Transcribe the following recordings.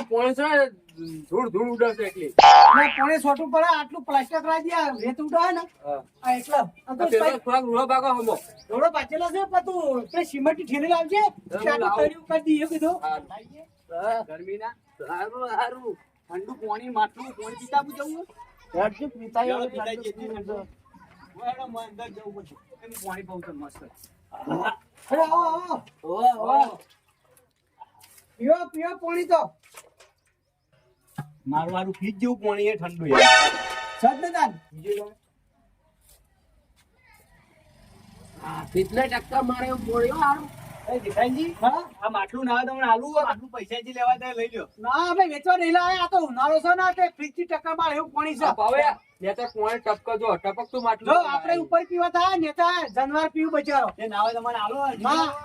આ પોણી છે ને, ધૂળ ધૂળ ઉડાડશે એટલી. ના પોણે સોટું પડે આટલું પ્લાસ્ટર કરાવી દે રેત ઉડાવે ને. આ એટલે આ અંકુશ પેલા ભાઈ થોડાક રૂડા ભાગો હમો. થોડો પાછેલો છે પણ તું પેલી સિમેન્ટની થેલી લાવજે ચાટું લાવું. તળિયું કરી દઈએ કીધું હા. સારું સારું. ઠંડુ પાણી માટલું પાણી પીતા જવું? હેડજો, પિતા એવું ઠંડુ જઈએ. હું અંદર જવું પછી. પાણી પાઉં છું મસ્ત. અરે આવો આવો. પીઓ પીઓ પાણી તો. મારું મારું ફીજ જેવું પાણી એ ઠંડુ યાર કેટલા ટક્કા મારે એવું હારું? એ જીતાજી હા? આ માટલું ના તમને આલુ માટલું પૈસા જે લેવા દે લઈ લ્યો. ના અમે વેચવા નહીં લાયા. આ તો ઉનાળો છે ને તે ફ્રીજથી ટકા મારે એવું પાણી છે. પાવે, કોણ ટપકો જો, ટપકતું માટલું? જો આપણે ઉપર પીવા થાય નેતા જનવાર પીવું બચારો. એ નાવે તમને આલો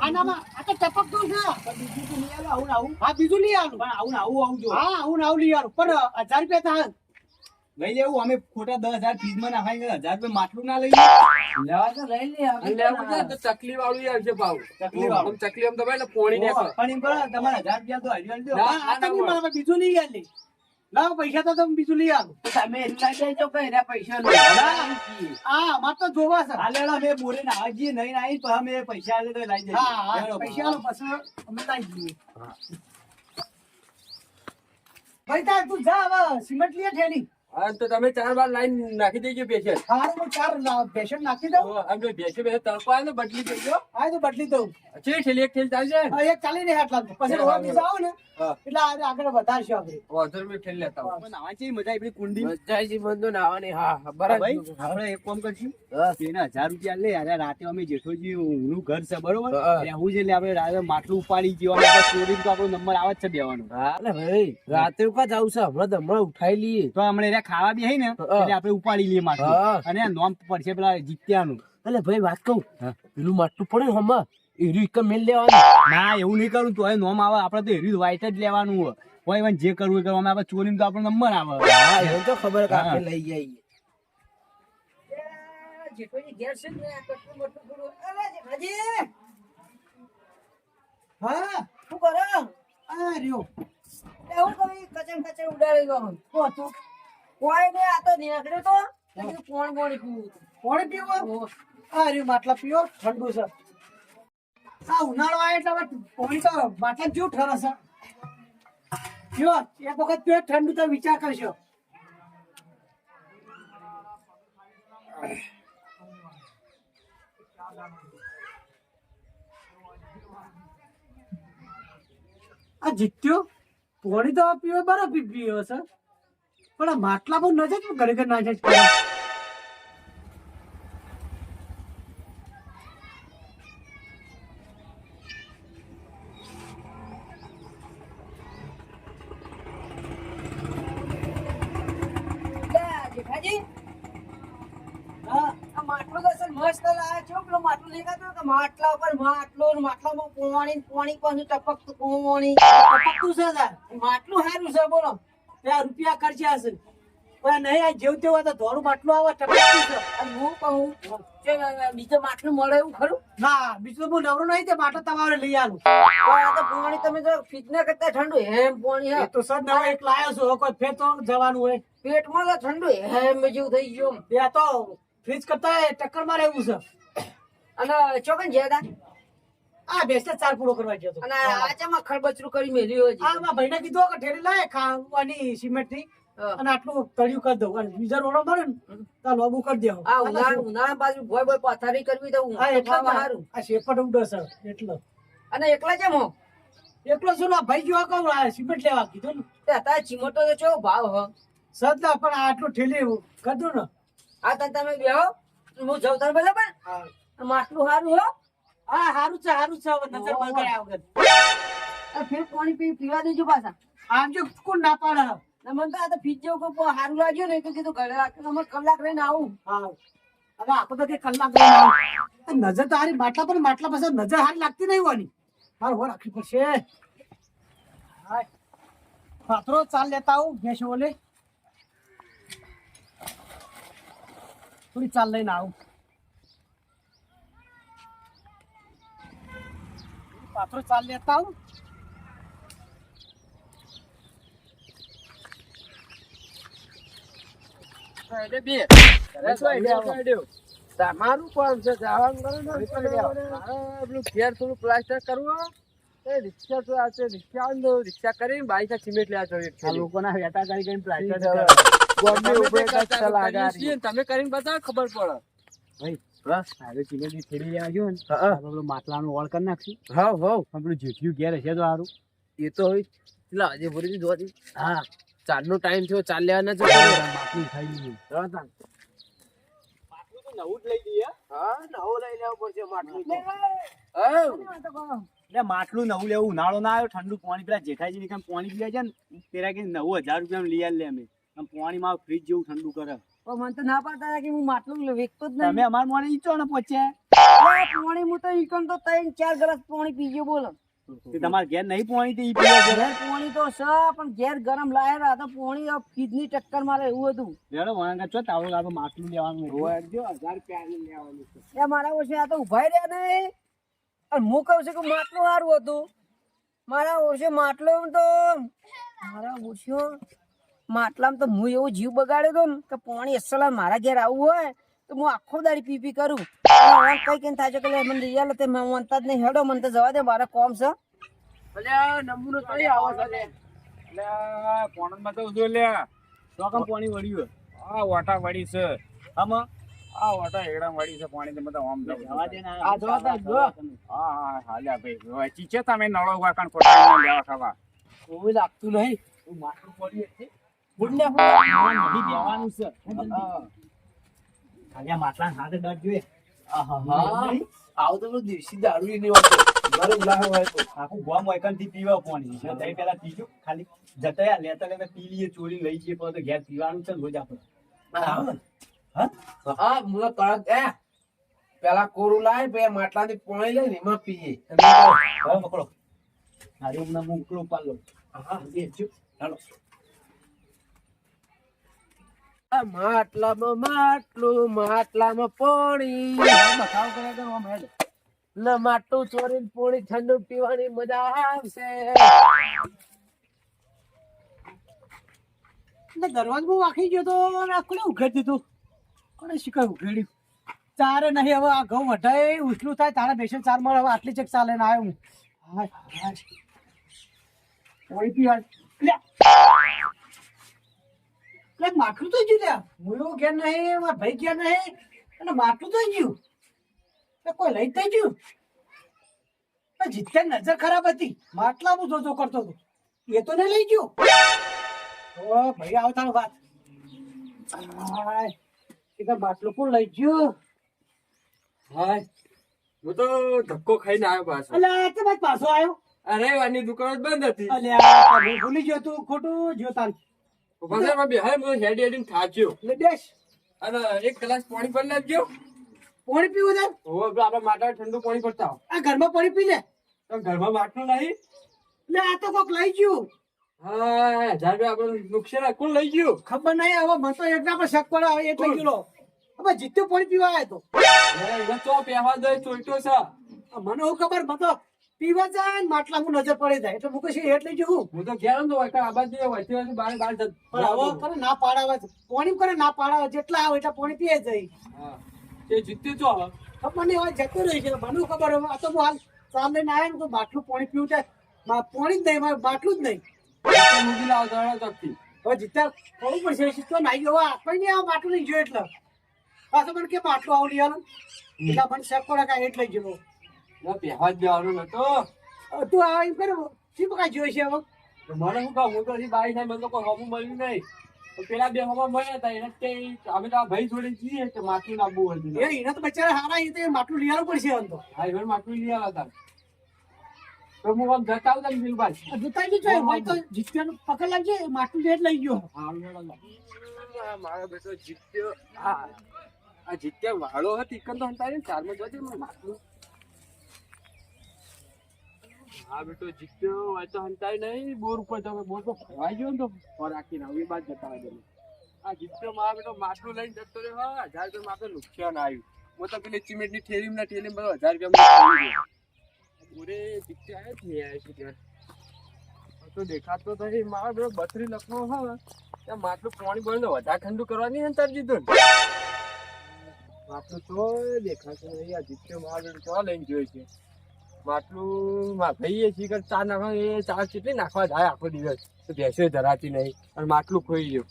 આનામાં આ તો ટપકતું છે. બીજું તો નહીં આલો આવું આવું. હા બીજું લઈ આવું પણ આવું આવું આવું જો. હા આવું આવું લઈ આવું પણ 1000 રૂપિયા થાય લઈ લેવું અમે ખોટા દસ હજાર ફીજમાં નાખાય હજાર રૂપિયા માટલું ના લઈ લેવા તો લઈ લે અને લેવું તો ચકલી વાળું આવશે ભાવ. ચકલી વાળું. ચકલી આમ દબાય ને પોણી. પણ એમ કરો તમારે હજાર રૂપિયા તો હરિયાળી દો આ નહીં બીજું લઈ આલી. લાવ પૈસા તો તમે બીજું લઈ આવો. તમે એટલા દેજો કે એના પૈસા લો હા અમાર તો જોવા છે. હાલે અમે બોરે ના આવીએ નહીં ના આવીએ તો અમે પૈસા લે તો લઈ જઈએ. હા પૈસા લો પછી અમે લઈ જઈએ. ભાઈ તાર તું જા હવે સિમેન્ટ લઈએ ઠેલી. હા, તો તમે ચાર વાર લાઈન નાખી દેજો પેશન્ટ હારું હું ચાર લા- નાખી દઉં? આમ જો બેસે બેસે તડકો આવે ને બદલી દેજો. હા તો બદલી દઉં. છે ઠેલી એક ઠેલી ચાલશે? હા, એક ચાલી રહે આટલા પછી રોડ બીજા આવો ને. એટલે આજે આગળ વધારશે આપણે. વાંધો મેં ઠેલી લેતા આવો. નાવા છે મજા આવી કુંડી? મજા આવી બંધો નાવાની, હા, હા, બરાબર. ભાઈ આપણે એક કામ કરશું. હા. એના હજાર રૂપિયા લે અરે રાતે અમે જેઠોજી ઊંઘનું ઘર છે બરોબર? હા. રહેવું છે એટલે આપણે રાતે માટલું ઉપાડી જવાનું આપણે ચોરી તો આપણો નંબર આવે જ છે દેવાનો હા, ભાઈ, રાતે કા જાવું છે? હમણાં તો હમણાં ઉઠાઈ લઈએ. તો હમણાં ખાવા બી હઈ ને એટલે આપણે ઉપાડી લઈએ માટલું. અને નોમ પડશે પેલા જીત્યાનું. એટલે ભાઈ વાત કહું. હા. પેલું માટલું પડે હમણાં એર્યું એક મેલ લેવાનું. ના એવું નહીં કરું. તો નોમ આવે. આપણે તો એરી વાઈટ જ લેવાનું હોય. કોઈ જે કરવું એ અમે આપણે ચોરી તો આપણો નંબર આવે. હા એવું તો ખબર કે આપણે લઈ જઈએ હા શું કરો? આ રહ્યો. એવું કઈ કચન કચન ઉડાડી ગયો તું કોઈ ને આ તો નીકળ્યો તો. કીધું કોણ કોણ પીવું. પાણી પીવો આ રહ્યું માટલા પીવો ઠંડુ છે. આ ઉનાળો આવે એટલે પાણી તો માટલા જેવું ઠરે છે? પીવો એક વખત પીવો ઠંડુ તો વિચાર કરશો આ જીત્યો? પોણી તો પીવો પી પીવો છે. પણ આ માટલા બહુ નજર ઘરે ઘરે ના જાય માટલું ઉપર માટલો માટલામાં પોણી પોણી, પાછું ટપકતું, પોણી. ટપકતું છે માટલું સારું છે, બોલો. રૂપિયા ખર્ચ્યા હશે. પણ નહીં આ જેવું તેવું તો ધોળું માટલું આવે ટપકતું અને હું કહું કે બીજું માટલું મળે એવું ખરું? ના બીજું હું નવરો નહીં તે તમારે લઈ આવું આ તો પોણી તમે જો ફિટના કરતા ઠંડુ હેમ પોણી હે. તો સર નવો એક લાયો છો કોઈ ફેર તો જવાનું હોય. પેટમાં તો ઠંડુ હેમ જેવું થઈ ગયું એ તો ફ્રીજ કરતા ટક્કર મારે એવું છે. અને ચોકન જ્યાદા આ બેસને ચાર પૂરો કરવા ગયો હતો. અને આચામાં ખળબચરું કરી મેલ્યું આ હજી. મારા ભાઈને કીધું કે ઠેરી લાય ખાવાની સિમેન્ટની અને આટલું તળિયું કરી દઉં. અને બીજા રોડો મળે ને તો લોબુ કરી દેવું. આ ઉનાળા ઉનાળા બાજુ ભોય ભોય પથારી કરવી તો હા એટલા ખાવા આ શેપટ ઉડો સર એટલો. અને એકલા જેમ હો? એકલો શું ના ભાઈ જો કહું આ સિમેન્ટ લેવા કીધું ને. તે અત્યારે ચીમોટો તો ચો ભાવ હ? સદા પણ આટલું ઠેલી કરી દઉં ને. આ તમે બેહો હું? જઉં તાર બરાબર? માટલું હારું હો? હા હારું છે હારું છે હવે નજર બંધ કર્યા વગર આ ફેર પાણી પી પીવા દેજો પાછા આમ જો કોણ ના પાડે ને મને તો આ તો ફીટ જેવું કોઈ હારું લાગ્યું ને તો કીધું ઘરે રાખીને અમે કલાક રહીને આવું હા હવે આપણે તો કઈ કલાક લઈને આવું. આ નજર તો હારી માટલા પર માટલા પાસે નજર હારી લાગતી નહીં હોવાની હાર હો રાખવી પડશે હાય. પાથરો ચાલ લેતા આવું ભેંસ ઓલે થોડી ચાલ લઈને આવું पाथरू चालले પ્લાસ્ટર કરવું એ રિક્ષા તો આવશે રિક્ષા આવે રિક્ષા કરીને બાઈક સિમેન્ટ લેવા જોઈએ લોકોના વેટા કરી કરીને પ્લાસ્ટર તમે કરીને બધા ખબર પડે. ભાઈ બસ. હવે સિમેન્ટની થેલી લેવા ગયો ને હા આપણે પેલું ઓળ કરી નાખશું. હા હા. પણ જેઠિયું ઘેર હશે તો સારું એ તો હોય પેલા આજે ભરી દીધું હા. ચારનો ટાઈમ થયો ચાર માટલું ખાઈ લીધું. નવું જ લઈ દઈએ. હા. નવું લઈ લેવું પડશે માટલું. એટલે માટલું નવું લેવું ઉનાળો ના આવ્યો ઠંડુ પાણી પેલા જેઠાજી ની પાણી પીવા છે ને પેલા કે નવું હજાર રૂપિયા લઈ આલે અમે. આમ પાણીમાં ફ્રીજ જેવું ઠંડુ કરે. પણ મને તો ના પાડતા હતા કે હું માટલું વેચતો જ નહીં. તમે અમાર મોને ઈચો ને પોચે. પાણી હું તો ઈકન તો ત્રણ ચાર ગ્લાસ પોણી પીજો બોલો. તે તમારે ઘેર નહીં પોણી તે ઈ પીવે ઘેર પોણી તો સ પણ ઘેર ગરમ લાયા હતા પોણી આ ફ્રીજની ટક્કર મારે એવું હતું. લેડો વાંગા છો તાવડો આપણે માટલું લેવાનું હોય. જો 1000 રૂપિયા લેવાનું છે. એ મારા ઓછે આ તો ઊભા રહ્યા નહીં. અને હું કહું છું કે માટલું સારું હતું. મારા ઓછે માટલું તો મારા ઓછો માટલામાં તો હું એવો જીવ બગાડ્યો હતો ને કે પાણી અસલ મારા ઘેર આવવું હોય તો હું આખો દાડી પી પી કરું. અને કઈ કઈ થાય છે કે મને રિયાલ તે મેં મનતા જ નહીં. હેડો મને તો જવા દે મારા કોમ છે. ભલે નમૂનો તો આવો છે. પોણમાં તો જો લે. તો કેમ પાણી વળ્યું આ વાટા વળી છે. આમાં આ? વાટા હેડા વળી છે પાણી તમે તો આમ જવા દે આ જવા દે, જો. હા હા હાલ્યા ભાઈ. ચીચે તમે નળો વાકણ કોટા લેવા ખાવા. કોઈ લાગતું નહીં. માથું પડ્યું છે દેવાનું માટલા હા. નહીં થી પીવા પાણી પેલા પીજો ખાલી જતા લેતા લેતા પી લઈએ ચોરી લઈ જઈએ પણ ઘેર પીવાનું છે ને રોજ આપણે હા મુલા કળક એ પેલા કોરું લાય બે માટલાથી પાણી લઈને એમાં પીએ હવે પકડો હમણાં મોકલો પાલો હા આ માટલામાં માટલું માટલામાં પાણી. ને માટલું ચોરી પોણી ઠંડુ પીવાની મજા આવશે. દરવાજો વાખી ગયો તો આખું ઉઘેડી દીધું? કોને શીખાય ઉઘેડ્યું? તારે નહીં હવે આ ઘઉં વઢાય ઉછલું થાય તારે બેસન ચાર મળે હવે આટલી ચેક ચાલે ને આવ્યો હું. હાય. ઓય પીવા લે લે માટલું તો ગયું લ્યા હું એવું ઘેર નહીં મારા ભાઈ ગયા નહીં અને માટલું તો ગયું. કોઈ લઈ થઈ ગયું. પણ જીતે નજર ખરાબ હતી. માટલા હું જોજો કરતો હતો. એ તો નહીં લઈ ગયો. ઓ ભાઈ આવતા વાત. હાય. માટલું કોણ લઈ ગયો? હાય. હું તો ધક્કો ખાઈને આવ્યો પાછો. અલ્યા તે બાદ પાછો આવ્યો. અરે વાની દુકાન બંધ હતી. અલ્યા ભૂલી ગયો તું ખોટું જો તાર પાછળ હું હેડી હેડીને થાચ્યો. લે અને એક ગ્લાસ પાણી પર લાવજો પાણી પીવું છે? આપણા ઠંડુ પાણી પડતા આ ઘરમાં પાણી પી લે. તો ઘરમાં માટલું નહીં? લે આ તો કોક લઈ ગયું. હા હજાર રૂપિયા આપણે નુકસાન કોણ લઈ ગયું? ખબર નહીં હવે મને તો પર શક પડે હવે એટલે ગયો હવે જીત્યો પાણી પીવા આવ્યો તો. એને પહેવા દે ચોઈટો છે. મને હું ખબર તો પીવા જાય ને માટલા હું નજર પડી જાય. એટલે હું છે એટલે જવું. હું તો ઘેર તો હોય આ બાજુ હોય તે બાર બાર જત. પણ કરે ના પાડાવે. છે પાણી કરે ના પાડાવે. જેટલા આવે એટલા પાણી પીએ હા. તે જીત્યું તો ખબર નહીં હોય જતો રહી છે. મને ખબર હવે. આ તો હું હાલ સામે ના આવ્યો ને તો બાટલું પાણી પીવું છે. મા- પાણી જ નહીં મારે બાટલું જ નહીં. મૂકી લાવો દોડો ચોકથી હવે જીતા થોડું પડશે. શીખતો નાઈ ગયો. આપણે નહીં આવે બાટલું નહીં જોયું એટલે. પાછો મને કે બાટલું આવું લઈ એટલે મને શેક પડે કાંઈ એટલે જ ગયો. ના પહેવા જ જવાનું નતો. તું આ એમ કરે. શી કાંઈ જોઈ છે હવે? મને શું કહું? હું તો હજી બાઈ થાય મને તો કોઈ હમું મળ્યું નહીં. પેલા બે હમા મળ્યા હતા. એને તે અમે તો ભાઈ જોડે જઈએ કે માટલું લાવવું હતું એ એના તો બચારા હારા એ તો એ માટલું લઈ આવવું પડશે હવે તો. હા એમને માટલું લઈ આવ્યા હતા. તો હું આમ જતા દિલભાઈ જોતા જ હોય તો જીત્યાનું પકડ લાગજે માટલું લેટ લઈ ગયો. હા મારો બેટો જીત્યો. હા આ જીત્યા વાળો હતી કન તો હંતારી ચારમાં જોજે મને માટલું. હા બેટો જીત્યો હોય તો હંતાય નહીં. બોર ઉપર તમે બોર તો ફરવાઈ ગયો ને તો રાખીને આવી બાદ જતા રહે આ જીત્યો મારા બેટો માટલું લઈને જતો રહ્યો. હા, હજાર રૂપિયા આપણે નુકસાન આવ્યું. હું તો પેલી સિમેન્ટની ઠેલી ના ઠેલી બધો હજાર રૂપિયા પૂરે જીત્યા આવ્યો નહીં આવ્યો છે ત્યાં. તો દેખાતો નહીં. મારા બેટો બત્રી લખનો હા. ત્યાં માટલું પાણી ને વધારે ઠંડુ કરવાની ને તાર દીધું માટલું તો દેખાતો નહીં. આ જીત્યો માર તો લઈને જોયો છે. માટલું માં છીએ ચા નાખવા એ ચા કેટલી નાખવા જાય આખો દિવસ? તો ભેંસો ધરાતી નહીં અને માટલું ખોઈ ગયું.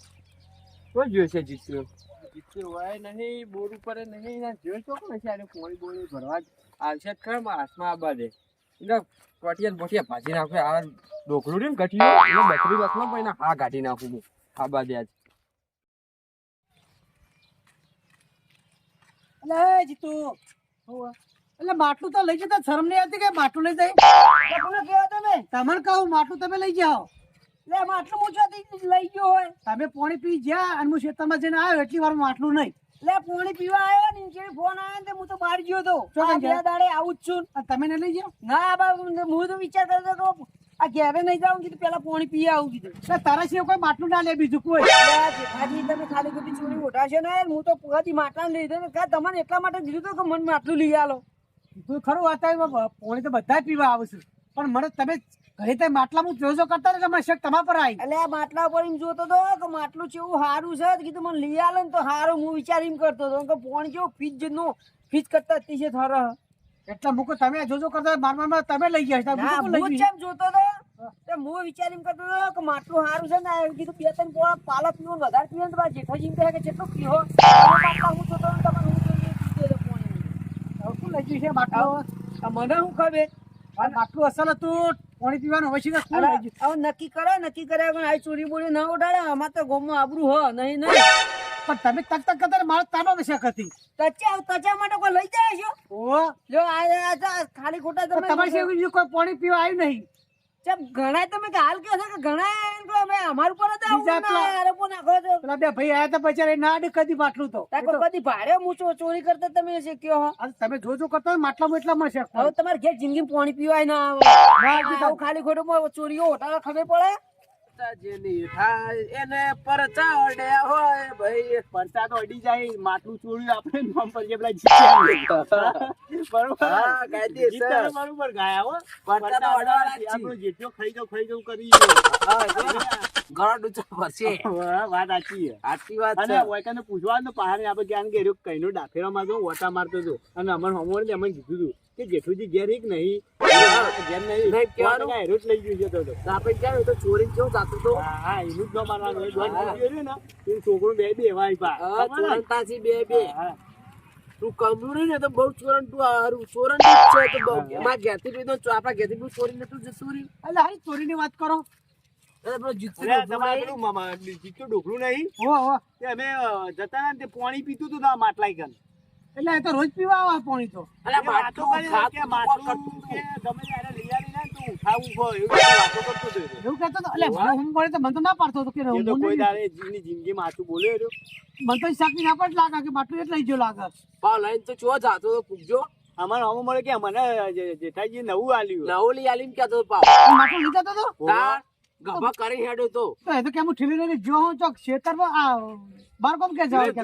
કોઈ જોયું છે જીત્યો જીત્યો હોય નહીં બોર ઉપર નહીં ના જોયો છો કોણ છે આને પોણી બોણી ભરવા જ આવશે ખરા મારા હાથમાં આબા દે એટલે કોટિયા બોટિયા ભાજી નાખે આ ડોકલું ને ઘટ્યું એને બકરી બસમાં પણ હા કાઢી નાખું હું આબા દે આજ. એટલે જીતુ. હોવે. એટલે માટલું તો લઈ જતા શરમ નહીં આવતી કે માટલું લઈ જાય? કોને કહેવા તમે? તમને કહું માટલું તમે લઈ જાઓ. લે માટલું મૂછવાથી લઈ ગયો હોય. તમે પાણી પી ગયા અને હું ખેતરમાં જઈને આવ્યો એટલી વાર માટલું નહીં. લે પાણી પીવા આવ્યો ને ઇન્કે ફોન આવ્યો ને હું તો બહાર ગયો તો. શું આ કામ બે ગયા? દાડે આવું જ છું. તમે ને લઈ જાઓ? ના બા હું તો વિચાર કરતો હતો આ ઘેરે નહીં જાઉં કીધું પેલા પાણી પી આવું કીધું. તારા સિવાય કોઈ માટલું ના લે બીજું કોઈ? જેઠાજી તમે ખાલી ખોટી ચોરી ઉઠાશો ને હું તો પુરાથી માટલા લીધો ને તમને એટલા માટે દીધું તો કે મને માટલું લઈ આલો. ખરું અત્યારે પાણી તો બધા જ પીવા આવશે છે. પણ મને તમે ઘરે તે માટલામાં જોજો કરતા ને એટલે શેક તમારા પર આવી એટલે આ માટલા ઉપર એમ જોતો તો કે માટલું એવું સારું છે. કીધું મને લઈ આલે ને તો સારું હું વિચાર એમ કરતો હતો. કે પોણી કેવું ફીજનું ફીજ કરતા અતિશય થર. એટલે મૂકો તમે જોજો કરતા માર માર તમે લઈ ગયા. ના હું? જેમ જોતો હતો તે હું વિચાર એમ કરતો હતો કે માટલું સારું છે ને કીધું બે ત્રણ પોળા પાલક પીવો વધારે પીવો ને જેઠાજી કહે કે કેટલું પીવો હું જોતો હતો ને તમારે હું જોઈએ પીતો હતો પાણી. ગયું છે બાટલો મને શું ખબર? બાટલું અસલ હતું. પાણી પીવાનું હોય છે? હવે નક્કી કરે નક્કી કરે પણ આ ચોરી બોરી ના ઉડાડે. આમાં તો ગામમાં આબરું હ નહીં નહીં. પણ તમે તક તક કરતા મારે તાનો વિષય હતી તચ્યા તચ્યા માટે કોઈ લઈ જાય છો? ઓ. જો આ ખાલી ખોટા તમે તમારે તમે સિવાય કોઈ પાણી પીવા આવ્યું નહીં. ઘણા તમે કે હાલ કહો છો કે ઘણા અમે અમાર ઉપર જ આવું બીજા ના નાખો છો પેલા બે ભાઈ આયા હતા બચારા ના અડે કદી માટલું તો. તાકો કદી ભાડે મૂછો ચોરી કરતા તમે હો. તમે જોજો કરતા માટલામાં એટલા મળશે હવે તમારે ઘેર જિંદગી પાણી પીવાય ના આવે. ખાલી ખોટું માં ચોરીઓ હોટાળા ખબર પડે? જેની થાય એને પરચાડ્યા હોય ભાઈ. પડતા તો અડી જાય માટલું ચોર્યું આપણે નામ પર જે પેલા બરોબર? હા, કાયદેસર. બરોબર ગાયા હો. પડતા તો અડવાના આપણો જેટલો ખાઈ કરી ઘણા ડૂચા વાત સાચી છે. વાત અને છે. વૈકાને પૂછવાનું પહાડે આપણે જ્ઞાન કે કઈનો ડાફેરો મારતો ઓટા મારતો હતો અને અમર હોમવર્ક ને અમને કીધું હતું કે જેઠુજી ઘેર એક નહીં. નહીં કહેવાનું. લઈ ગયું તો તો. તો આપણે ક્યાં તો ચોરી કેવું તો હા હા એનું જ ન મારવાનું હોય. દોઢ મૂકી ને. એ છોકરું બે બે વાય પા. હા, ખબર ને? ચોરણતાથી બે બે. તું કમરું ને તો બહુ ચોરણ તું હારું. ચોરણ જ છે તો બહુ. મારા ઘેરથી બી તો આપણા બી ચોરી નતું જતું રહ્યું એટલે હારી ચોરીની વાત કરો. જીતું ઢોકળું નહીં. તે અમે જતા તે પાણી પીતું હતું ના માટલા કન એટલે એ તો રોજ પીવા આવા પાણી તો અલા, એ વાતો કરી કે તું કરતું કે તું? ગમે ત્યારે લઈ આવી ને તો ઉઠાવવું હોય એવું વાતો કરતો તો. એવું કહેતો તો એટલે મારો હું પડે તો મને તો ના પાડતો હતો કે તો હું કોઈ. દાડે જીવની જિંદગીમાં હાથું બોલ્યો રહ્યો. મને તો શાક ના પણ લાગે કે માટલું એટલે લઈ ગયો લાગે પા લઈને તો ચો જાતો તો પૂછજો અમારે હમું મળે કે મને જે- જેઠાજી નવું આલ્યું નવલી આલીમ ક્યાં તો પા માથું લીધા તો તો ગભા કરી હેડો તો. તો એ તો કેમ ઠીલી લઈને જો હું ચોક ખેતરમાં આ બાર કોમ કે જાવ એ તો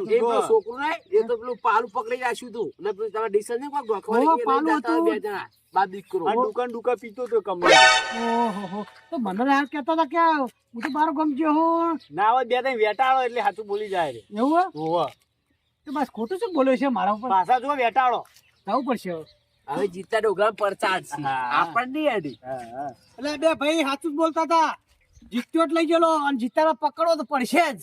છોકરો નહીં એ તો પેલું પાલું પકડી જાશું તું. ને પેલું તમારે ડિસન ને કોક ગોખવા ઓહો, પાલું હતું. બે જણા બાપ દીકરો. આ દુકાન દુકા પીતો તો કમરે ઓહો હો. તો મને યાર કેતો હતા કે હું તો બાર કોમ ગયો હું. ના આવે બે ત્રણ વેટાળો એટલે હાથું બોલી જાય રે. એવું હે? તો બસ ખોટું શું બોલ્યો છે મારા ઉપર? પાછા જો વેટાળો. જવું પડશે હવે જીતા ડોગલા પર ચાડશે આપણને અડી એટલે બે ભાઈ સાચું બોલતા હતા. જીત્યો લઈ ગયેલો અને જીતાને પકડો તો પડશે જ.